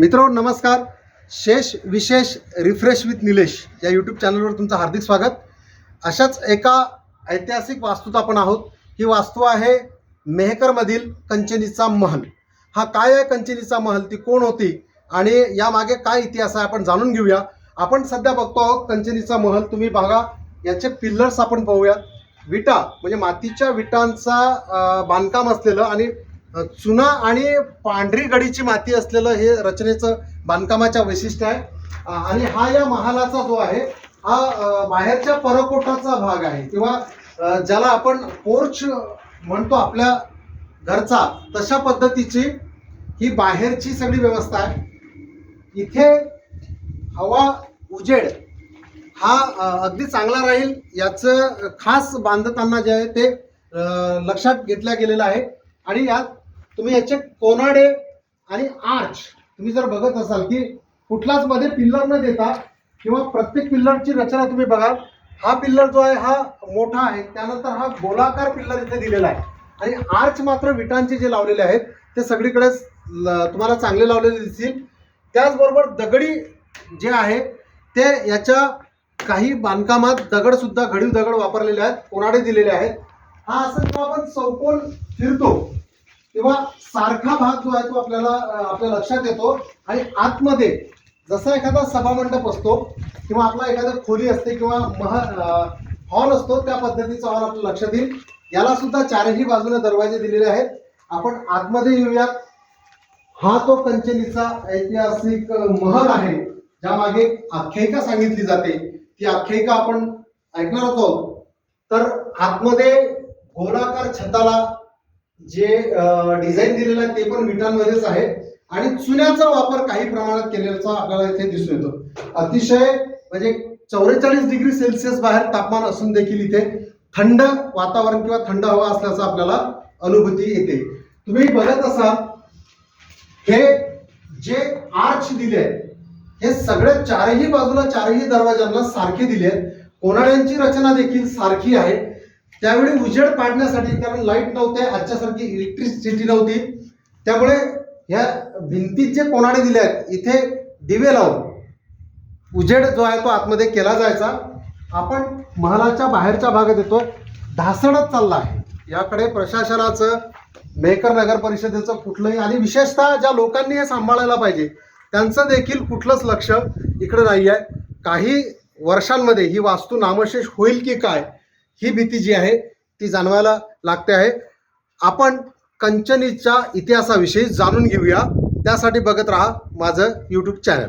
मित्र नमस्कार. शेष विशेष रिफ्रेश विथ निलेश या यूट्यूब चॅनलवर तुमचं हार्दिक स्वागत. अशाच एका ऐतिहासिक वास्तूत आपण आहोत. ही वास्तू आहे मेहकरमधील कंचनीचा महल. हा काय आहे कंचनीचा महल? ती कोण होती? आणि यामागे काय इतिहास आहे आपण जाणून घेऊया. आपण सध्या बघतो आहोत कंचनीचा महल. तुम्ही बघा याचे पिल्लर्स आपण पाहूया. विटा म्हणजे मातीच्या विटांचा बांधकाम असलेलं आणि चुना आणि पांढरी गडीची माती असलेलं हे रचनेचं बांधकामाच्या वैशिष्ट्य आहे. आणि हा या महालाचा जो आहे हा बाहेरच्या परकोटाचा भाग आहे. किंवा ज्याला आपण पोर्च म्हणतो आपल्या घरचा तशा पद्धतीची ही बाहेरची सगळी व्यवस्था आहे. इथे हवा उजेड हा अगदी चांगला राहील. याचं खास बांधताना जे आहे ते लक्षात घेतल्या गेलेलं आहे. आणि यात तुम्ही याचे कोनाडे आणि आर्च तुम्ही जर बघत असाल की कुठलाच मध्ये पिल्लर न देता किंवा प्रत्येक पिल्लरची रचना तुम्ही बघाल हा पिल्लर जो आहे हा मोठा आहे. त्यानंतर हा गोलाकार पिल्लर इथे दिलेला आहे. आणि आर्च मात्र विटांचे जे लावलेले आहेत ते सगळीकडेच ल- तुम्हाला चांगले लावलेले दिसतील. त्याचबरोबर दगडी जे आहे ते याच्या काही बांधकामात दगडसुद्धा घडीव दगड वापरलेले आहेत कोनाडे दिलेले आहेत. हा असं जेव्हा आपण चौकोन फिरतो. किंवा सारखा भाग जो आहे तो आपल्याला आपल्या लक्षात येतो आणि आतमध्ये जसा एखादा सभामंडप असतो किंवा आपला एखादा खोली असते किंवा मह हॉल असतो त्या पद्धतीचा हॉल आपलं लक्षात येईल याला सुद्धा चारही बाजूने दरवाजे दिलेले आहेत. आपण आतमध्ये येऊयात. हा तो कंचनीचा ऐतिहासिक महल आहे ज्यामागे आख्यायिका सांगितली जाते. ती आख्यायिका आपण ऐकणार होतो तर आतमध्ये गोलाकार छताला जे डिझाईन दिलेलं आहे ते पण विटांमध्येच आहे. आणि चुन्याचा वापर काही प्रमाणात केलेला आपल्याला इथे दिसून येतो. अतिशय म्हणजे चौवेचाळीस डिग्री सेल्सिअस बाहेर तापमान असून देखील इथे थंड वातावरण किंवा थंड हवा असल्याचा आपल्याला अनुभूती येते. तुम्ही बघत असाल हे जे आर्च दिले हे सगळे चारही बाजूला चारही दरवाजांना सारखे दिले आहेत. कोणाड्यांची रचना देखील सारखी आहे. त्यावेळी उजेड पाडण्यासाठी कारण लाइट नव्हते आजच्यासारखी इलेक्ट्रिसिटी नव्हती. त्यामुळे ह्या भिंतीत जे कोणाने दिले आहेत इथे दिवे लावून उजेड जो आहे तो आतमध्ये केला जायचा. आपण महालाच्या बाहेरच्या भागात येतो. ढासळत चालला आहे. याकडे प्रशासनाचं मेहकर नगर परिषदेचं कुठलंही आणि विशेषतः ज्या लोकांनी हे सांभाळायला पाहिजे त्यांचं देखील कुठलंच लक्ष इकडे नाही आहे काही वर्षांमध्ये ही वास्तू नामशेष होईल की काय ही भीती जी आहे ती जाणवायला लागते आहे. आपण कंचनीच्या इतिहासाविषयी जाणून घेऊया. त्यासाठी बघत राहा माझं यूट्यूब चॅनल